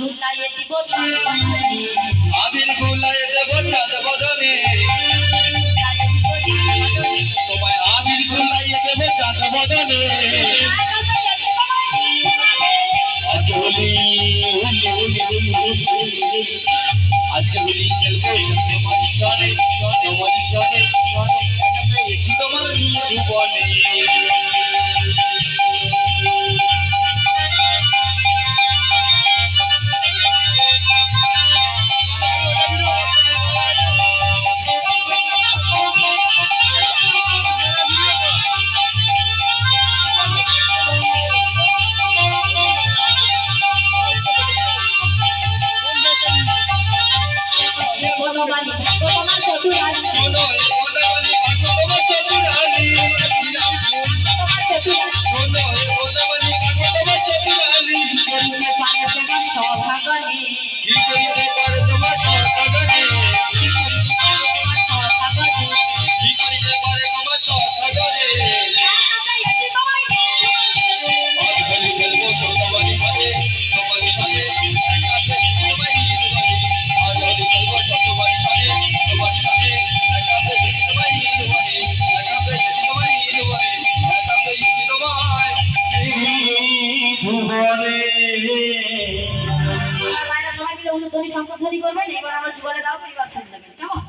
গুলাইয়ে দিব আবির গুলাইয়ে দেব বনমালী তোমার চতুরালী মায়েরা সবাই মিলে অনুধ্বনি শঙ্করধ্বনি করবেন এবার আমরা যুগলে দাও নেবেন কেমন?